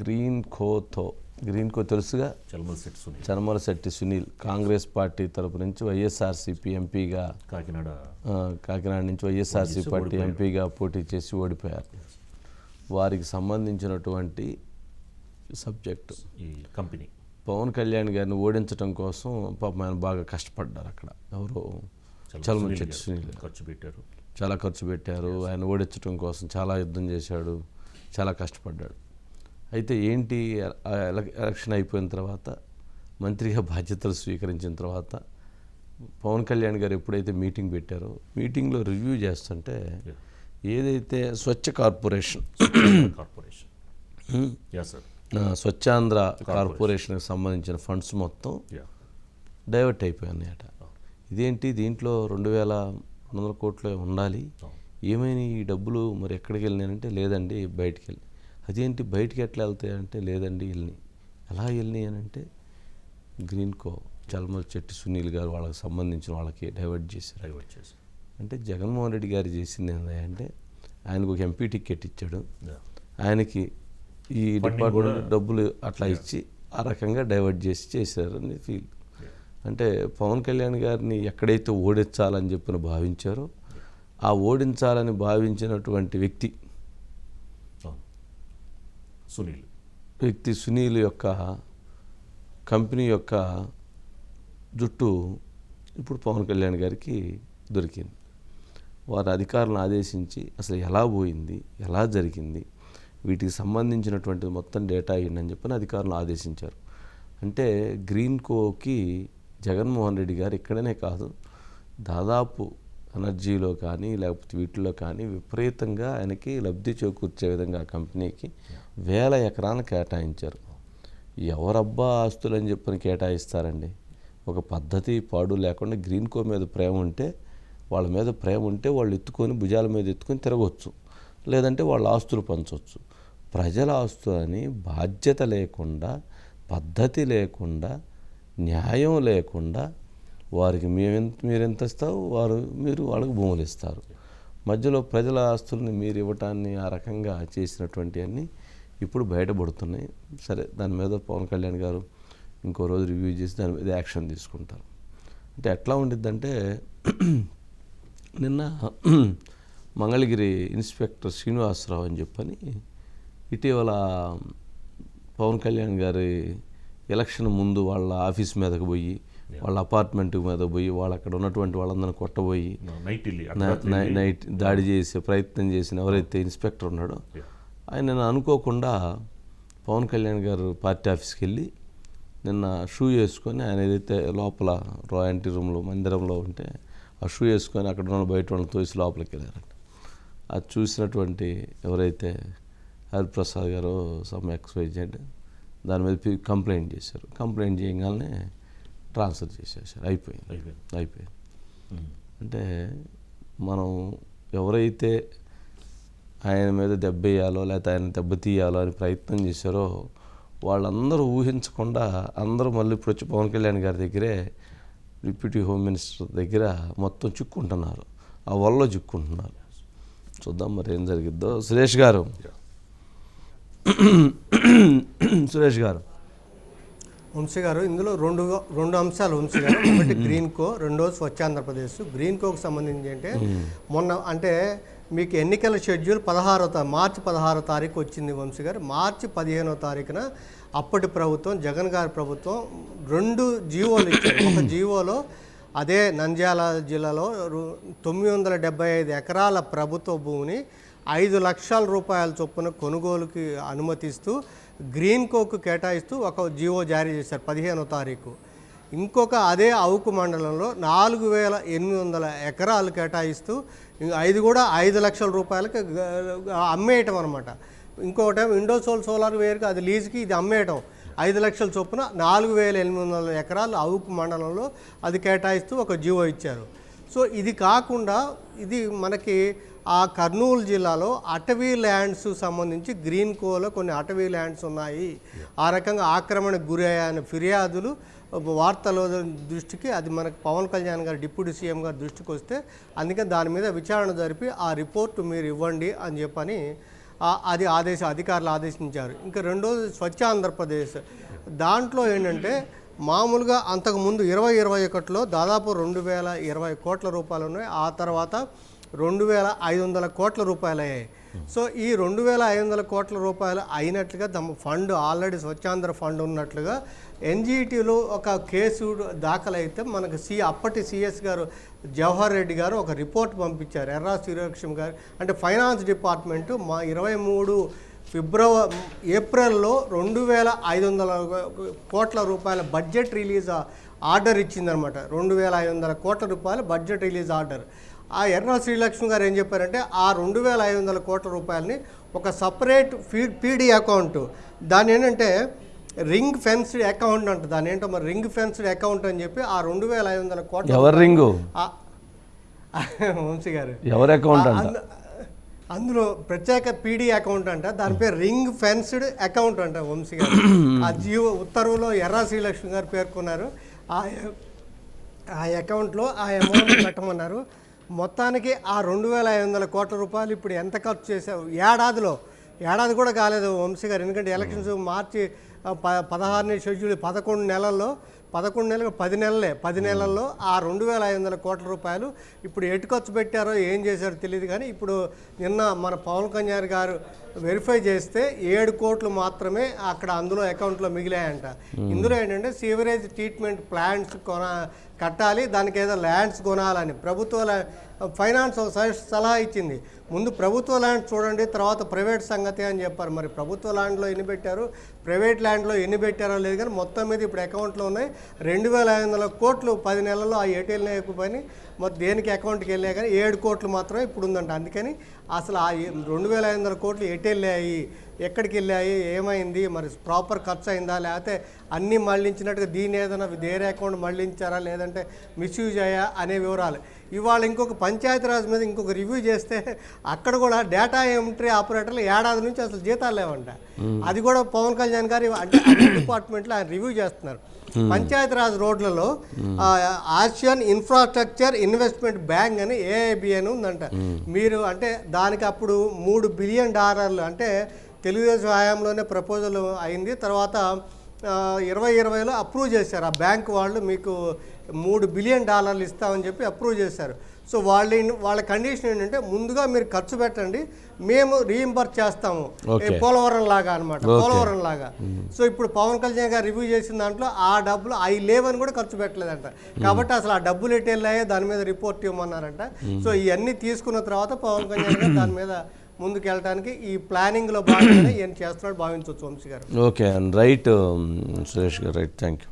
Green కోతో green కో తెలుసుగా? చల్మల్ సునీల్. చనమలశెట్టి సునీల్ కాంగ్రెస్ పార్టీ తరపు నుంచి వైఎస్ఆర్సీపీ ఎంపీగా కాకినాడ. కాకినాడ నుంచి వైఎస్ఆర్సీ పార్టీ. ఎంపీగా పోటీ చేసి ఓడిపోయారు. వారికి సంబంధించినటువంటి సబ్జెక్టు. ఈ కంపెనీ. పవన్ కళ్యాణ్ గారిని ఓడించడం కోసం పాపం ఆయన బాగా కష్టపడ్డారు అక్కడ. ఎవరో? చల్మల్ చలమల గారు సునీల్. ఖర్చు పెట్టారు. చాలా ఖర్చు పెట్టారు. ఆయన ఓడించడం కోసం చాలా యుద్ధం చేశాడు. చాలా కష్టపడ్డాడు. అయితే ఏంటి ఎలక్షన్ అయిపోయిన తర్వాత మంత్రిగా బాధ్యతలు స్వీకరించిన తర్వాత పవన్ కళ్యాణ్ గారు ఎప్పుడైతే మీటింగ్ పెట్టారో మీటింగ్లో రివ్యూ చేస్తుంటే ఏదైతే స్వచ్ఛ కార్పొరేషన్ కార్పొరేషన్. స్వచ్ఛాంధ్ర కార్పొరేషన్కి సంబంధించిన ఫండ్స్ మొత్తం డైవర్ట్ అయిపోయాయన్నమాట ఇదేంటి? దీంట్లో రెండు వేల రెండు వందల కోట్లు ఉండాలి. ఏమైనా ఈ డబ్బులు మరి ఎక్కడికి వెళ్ళినాయంటే లేదండి బయటికి వెళ్ళి అదేంటి బయటికి ఎట్లా వెళ్తాయంటే లేదండి వెళ్ళి ఎలా వెళ్ళినాయి అని అంటే గ్రీన్ కో చల్మల్ చెట్టి సునీల్ గారు వాళ్ళకి సంబంధించిన వాళ్ళకి డైవర్ట్ చేశారు. డైవర్ట్ చేసి అంటే జగన్మోహన్ రెడ్డి గారు చేసింది ఏంటంటే ఆయనకు ఒక ఎంపీ టికెట్ ఇచ్చాడు. ఆయనకి ఈ డిపార్ట్మెంట్ డబ్బులు అట్లా ఇచ్చి ఆ రకంగా డైవర్ట్ చేసి చేశారని ఫీల్ అంటే పవన్ కళ్యాణ్ గారిని ఎక్కడైతే ఓడించాలని చెప్పిన భావించారో ఆ ఓడించాలని భావించినటువంటి వ్యక్తి సునీల్. వ్యక్తి సునీల్ యొక్క కంపెనీ యొక్క జుట్టు ఇప్పుడు పవన్ కళ్యాణ్ గారికి దొరికింది. వారు అధికారులను ఆదేశించి అసలు ఎలా పోయింది ఎలా జరిగింది వీటికి సంబంధించినటువంటి మొత్తం డేటా ఇవ్వండి చెప్పని అధికారులను ఆదేశించారు. అంటే గ్రీన్ కోకి జగన్మోహన్ రెడ్డి గారు ఇక్కడనే కాదు దాదాపు ఎనర్జీలో కానీ లేకపోతే వీటిలో కానీ విపరీతంగా ఆయనకి లబ్ధి చేకూర్చే విధంగా ఆ కంపెనీకి వేల ఎకరాలను కేటాయించారు. ఎవరబ్బా ఆస్తులు అని చెప్పని కేటాయిస్తారండి? ఒక పద్ధతి పాడు లేకుండా గ్రీన్ కో మీద ప్రేమ ఉంటే వాళ్ళ మీద ప్రేమ ఉంటే వాళ్ళు ఎత్తుకొని భుజాల మీద ఎత్తుకొని తిరగవచ్చు లేదంటే వాళ్ళ ఆస్తులు పంచవచ్చు ప్రజల ఆస్తులని బాధ్యత లేకుండా పద్ధతి లేకుండా న్యాయం లేకుండా వారికి మేమెంత మీరెంత ఇస్తావు? వారు మీరు వాళ్ళకు భూములు ఇస్తారు. మధ్యలో ప్రజల ఆస్తుల్ని మీరు ఇవ్వటాన్ని ఆ రకంగా చేసినటువంటి అన్నీ ఇప్పుడు బయటపడుతున్నాయి. సరే దాని మీద పవన్ కళ్యాణ్ గారు ఇంకో రోజు రివ్యూ చేసి దాని మీద యాక్షన్ తీసుకుంటారు. అంటే ఎట్లా ఉండిద్దంటే నిన్న మంగళగిరి ఇన్స్పెక్టర్ శ్రీనివాసరావు అని చెప్పని ఇటీవల పవన్ కళ్యాణ్ గారి ఎలక్షన్ ముందు వాళ్ళ ఆఫీస్ మీదకు పోయి వాళ్ళ అపార్ట్మెంట్ మీద పోయి వాళ్ళు అక్కడ ఉన్నటువంటి వాళ్ళందరిని కొట్టబోయి నైట్ దాడి చేసే ప్రయత్నం చేసిన ఎవరైతే ఇన్స్పెక్టర్ ఉన్నాడో. ఆయన అనుకోకుండా పవన్ కళ్యాణ్ గారు పార్టీ ఆఫీస్కి వెళ్ళి నిన్న షూ వేసుకొని ఆయన ఏదైతే లోపల రాయంటీ రూమ్లో మందిరంలో ఉంటే ఆ షూ వేసుకొని అక్కడ ఉన్న బయట వాళ్ళని తోసి లోపలికి వెళ్ళారంట. అది చూసినటువంటి ఎవరైతే హరిప్రసాద్ గారు సమ్ ఎక్స్వైజెడ్ దాని మీద కంప్లైంట్ చేశారు. కంప్లైంట్ చేయగానే ట్రాన్స్ఫర్ చేసేసారు అయిపోయింది. అయిపోయింది. అయిపోయింది. అంటే మనం ఎవరైతే ఆయన మీద దెబ్బ వేయాలో లేకపోతే ఆయన దెబ్బ తీయాలో అని ప్రయత్నం చేశారో వాళ్ళందరూ ఊహించకుండా అందరూ మళ్ళీ ఇప్పుడు వచ్చి పవన్ కళ్యాణ్ గారి దగ్గరే డిప్యూటీ హోమ్ మినిస్టర్ దగ్గర మొత్తం చిక్కుంటున్నారు. ఆ వల్ల చిక్కుంటున్నారు. చూద్దాం మరి ఏం జరిగిద్దో. సురేష్ గారు. సురేష్ గారు. వంశీ గారు ఇందులో రెండు రెండు అంశాలు వంశీ గారు. ఒకటి గ్రీన్ కో రెండోది స్వచ్ఛ ఆంధ్రప్రదేశ్ గ్రీన్ కోకు సంబంధించి అంటే మొన్న అంటే మీకు ఎన్నికల షెడ్యూల్ పదహారో మార్చి పదహారో తారీఖు వచ్చింది వంశీ గారు. మార్చి పదిహేనో తారీఖున అప్పటి ప్రభుత్వం జగన్ గారి ప్రభుత్వం రెండు జీవోలు ఇచ్చారు. ఒక జీవోలో అదే నంద్యాల జిల్లాలో తొమ్మిది వందల డెబ్బై ఐదు ఎకరాల ప్రభుత్వ భూమిని ఐదు లక్షల రూపాయల చొప్పున కొనుగోలుకి అనుమతిస్తూ గ్రీన్ కోకు కేటాయిస్తూ ఒక జీవో జారీ చేశారు పదిహేనో తారీఖు. ఇంకొక అదే అవుకు మండలంలో నాలుగు వేల ఎనిమిది వందల ఎకరాలు కేటాయిస్తూ ఐదు కూడా ఐదు లక్షల రూపాయలకి అమ్మేయటం అనమాట ఇంకొకటి ఇండోసోల్ సోలార్ వేరుకు అది లీజుకి ఇది అమ్మేయటం. ఐదు లక్షల చొప్పున నాలుగు వేల ఎనిమిది వందల ఎకరాలు అవుకు మండలంలో అది కేటాయిస్తూ ఒక జీవో ఇచ్చారు. సో ఇది కాకుండా ఇది మనకి ఆ కర్నూలు జిల్లాలో అటవీ ల్యాండ్స్ సంబంధించి గ్రీన్ కోలో కొన్ని అటవీ ల్యాండ్స్ ఉన్నాయి. ఆ రకంగా ఆక్రమణకు గురయ్యాయని ఫిర్యాదులు వార్తల దృష్టికి అది మనకు పవన్ కళ్యాణ్ గారు డిప్యూటీ సీఎం గారి దృష్టికి వస్తే అందుకని దాని మీద విచారణ జరిపి ఆ రిపోర్టు మీరు ఇవ్వండి అని చెప్పని అది ఆదేశ అధికారులు ఆదేశించారు. ఇంకా రెండోది స్వచ్ఛ ఆంధ్రప్రదేశ్. దాంట్లో ఏంటంటే మామూలుగా అంతకుముందు ఇరవై ఇరవై ఒకటిలో దాదాపు రెండు వేల ఇరవై కోట్ల రూపాయలు ఉన్నాయి. ఆ తర్వాత రెండు వేల ఐదు వందల కోట్ల రూపాయలు అయ్యాయి సో ఈ రెండు వేల ఐదు వందల కోట్ల రూపాయలు అయినట్లుగా తమ ఫండ్ ఆల్రెడీ స్వచ్ఛాంధ్ర ఫండ్ ఉన్నట్లుగా ఎన్జిటిలో ఒక కేసు దాఖలైతే మనకు సి అప్పటి సిఎస్ గారు జవహర్ రెడ్డి గారు ఒక రిపోర్ట్ పంపించారు. ఎర్రా శ్రీలక్ష్మి గారు. అంటే ఫైనాన్స్ డిపార్ట్మెంటు మా ఇరవై మూడు ఫిబ్రవరి ఏప్రిల్లో రెండు వేల ఐదు వందల కోట్ల రూపాయల బడ్జెట్ రిలీజ్ ఆర్డర్ ఇచ్చిందనమాట. రెండు వేల ఐదు వందల కోట్ల రూపాయల బడ్జెట్ రిలీజ్ ఆర్డర్. ఆ ఎర్ర శ్రీలక్ష్మి గారు ఏం చెప్పారంటే ఆ రెండు వేల ఐదు వందల కోట్ల రూపాయలని ఒక సపరేట్ ఫీ పీడీ అకౌంట్ దాని ఏంటంటే రింగ్ ఫెన్స్డ్ అకౌంట్ అంట దాని ఏంటో మరి రింగ్ ఫెన్స్డ్ అకౌంట్ అని చెప్పి ఆ రెండు వేల ఐదు వందల కోట్ల ఎవరి రింగు? వంశీ గారు. ఎవరి అకౌంట్ అందులో ప్రత్యేక పీడీ అకౌంట్ అంట దాని పేరు రింగ్ ఫెన్స్డ్ అకౌంట్ అంట వంశీ గారు. ఆ జియో ఉత్తర్వులో ఎర్రా శ్రీలక్ష్మి గారు పేర్కొన్నారు. ఆ ఆ అకౌంట్లో ఆ అమౌంట్ పెట్టమన్నారు. మొత్తానికి ఆ రెండు వేల ఐదు వందల కోట్ల రూపాయలు ఇప్పుడు ఎంత ఖర్చు చేశావు? ఏడాదిలో. ఏడాది కూడా కాలేదు వంశీ గారు. ఎందుకంటే ఎలక్షన్స్ మార్చి ప పదహారుని షెడ్యూల్ పదకొండు నెలల్లో పదకొండు నెలలు పది నెలలే. పది నెలల్లో ఆ రెండు వేల ఐదు వందల కోట్ల రూపాయలు ఇప్పుడు ఎటు ఖర్చు పెట్టారో ఏం చేశారో తెలియదు కానీ ఇప్పుడు నిన్న మన పవన్ కళ్యాణ్ గారు వెరిఫై చేస్తే ఏడు కోట్లు మాత్రమే అక్కడ అందులో అకౌంట్లో మిగిలాయంట. ఇందులో ఏంటంటే సీవరేజ్ ట్రీట్మెంట్ ప్లాంట్స్ కొన కట్టాలి దానికి ఏదో ల్యాండ్స్ కొనాలని ప్రభుత్వ ఫైనాన్స్ సలహా ఇచ్చింది. ముందు ప్రభుత్వ ల్యాండ్ చూడండి తర్వాత ప్రైవేట్ సంగతి అని చెప్పారు. మరి ప్రభుత్వ ల్యాండ్లో ఎన్ని పెట్టారు? ప్రైవేట్ ల్యాండ్లో ఎన్ని పెట్టారో లేదు కానీ మొత్తం మీద ఇప్పుడు అకౌంట్లో ఉన్నాయి. రెండు వేల ఐదు వందల కోట్లు పది నెలల్లో ఆ ఏటీఎల్ పని మొత్తం దేనికి అకౌంట్కి వెళ్ళాయి కానీ ఏడు కోట్లు మాత్రమే ఇప్పుడు ఉందంట. అందుకని అసలు ఆ రెండు వేల ఐదు వందల కోట్లు ఎటు వెళ్ళాయి ఎక్కడికి వెళ్ళాయి ఏమైంది మరి ప్రాపర్ ఖర్చు అయిందా లేకపోతే అన్నీ మళ్ళించినట్టుగా దీని ఏదైనా వేరే అకౌంట్ మళ్ళించారా లేదంటే మిస్యూజ్ అయ్యా అనే వివరాలు. ఇవాళ ఇంకొక పంచాయతీరాజ్ మీద ఇంకొక రివ్యూ చేస్తే అక్కడ కూడా డేటా ఎంట్రీ ఆపరేటర్లు ఏడాది నుంచి అసలు జీతాలు లేవంట. అది కూడా పవన్ కళ్యాణ్ గారు అంటే డిపార్ట్మెంట్లో ఆయన రివ్యూ చేస్తున్నారు. పంచాయతీరాజ్ రోడ్లలో ఆసియన్ ఇన్ఫ్రాస్ట్రక్చర్ ఇన్వెస్ట్మెంట్ బ్యాంక్ అని ఏఐబి అని ఉందంట. మీరు అంటే దానికి అప్పుడు మూడు బిలియన్ డాలర్లు అంటే తెలుగుదేశం హయాంలోనే ప్రపోజల్ అయింది. తర్వాత ఇరవై ఇరవైలో అప్రూవ్ చేశారు. ఆ బ్యాంక్ వాళ్ళు మీకు మూడు బిలియన్ డాలర్లు ఇస్తామని చెప్పి అప్రూవ్ చేశారు. సో వాళ్ళ వాళ్ళ కండిషన్ ఏంటంటే ముందుగా మీరు ఖర్చు పెట్టండి మేము రీఇంబర్స్ చేస్తాము. పోలవరం లాగా అనమాట పోలవరం లాగా. సో ఇప్పుడు పవన్ కళ్యాణ్ గారు రివ్యూ చేసిన దాంట్లో ఆ డబ్బులు అవి లేవని కూడా ఖర్చు పెట్టలేదంట. కాబట్టి అసలు ఆ డబ్బులు ఎటు వెళ్ళాయో దాని మీద రిపోర్ట్ ఇవ్వమన్నారంట. సో ఇవన్నీ తీసుకున్న తర్వాత పవన్ కళ్యాణ్ గారు దాని మీద ముందుకెళ్ళడానికి ఈ ప్లానింగ్లో భాగంగానే ఏం చేస్తున్నాడు భావించవచ్చు వంశీ గారు. ఓకే అండ్ రైట్ సురేష్ గారు రైట్ థ్యాంక్ యూ